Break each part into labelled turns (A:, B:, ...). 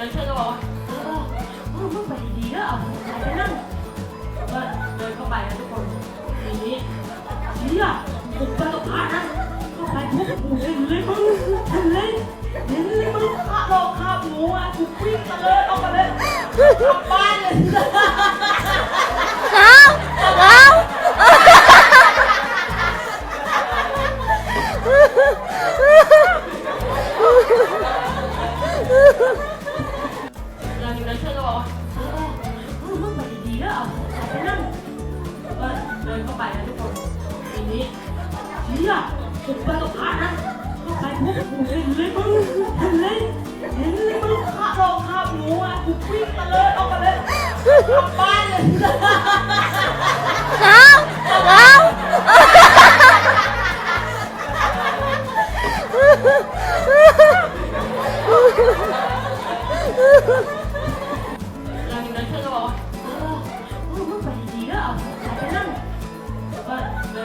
A: นั้นเธอก็บอกว่าเออเอองไปดีๆก็เอาใจไปนั่งก็เดินเข้าไปนะทุกคนทีนี้เชี่ยผมไปกับพรนะเข้าไปพวกกูเล่นเลยมึงเล่นเลยเล่นเลยมึงข่าหบอกข้าหมูอะกูวิ่งมะเลยอองไปเลยกลับบ้านเลย เอาใครไปนั่งก็เดินเข้าไปนะทุกคนทีนี้เชี่ยผมไปกับพระนะเข้าไปปุ๊บกูเห็นเลยมึงเห็นเลยเห็นเลยมึงฆ่าหลอกฆ่าหมูอะกูวิ่งมาเลยออกมาเลยกลับบ้านเลยเอาเอา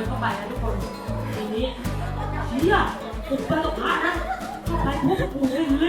A: เข้าไปนะทุกคนทีนี้เชี่ยผมไปกับพระนะเข้าไปปุ๊บกูเลย